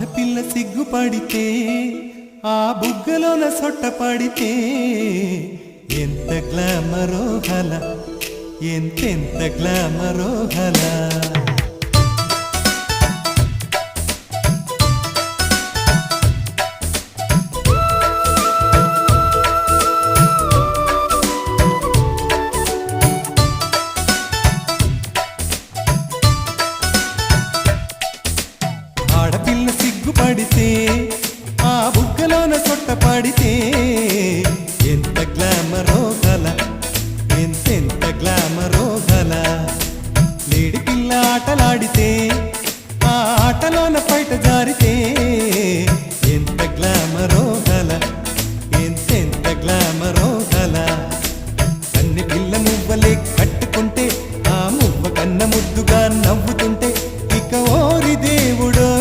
ఆడపిల్ల సిగ్గుపడితే ఆ బుగ్గలోన సొట్ట పడితే ఎంత గ్లామరో హల ఎంతెంత గ్లామరో హల ఆడపిల్ల సిగ్గుపడితే ఆ బుగ్గలోన సొట్ట పడితే ఎంత గ్లామరో గల ఎంతెంత గ్లామరో గల లేడి పిల్ల ఆటలాడితే ఆ ఆటలోన పైట జారితే ఎంత గ్లామరో గల ఎంతెంత గ్లామరో గల కన్ని పిల్ల మువ్వలే కట్టుకుంటే ఆ మువ్వ కన్న ముద్దుగా నవ్వుతుంటే ఇక ఓరిదే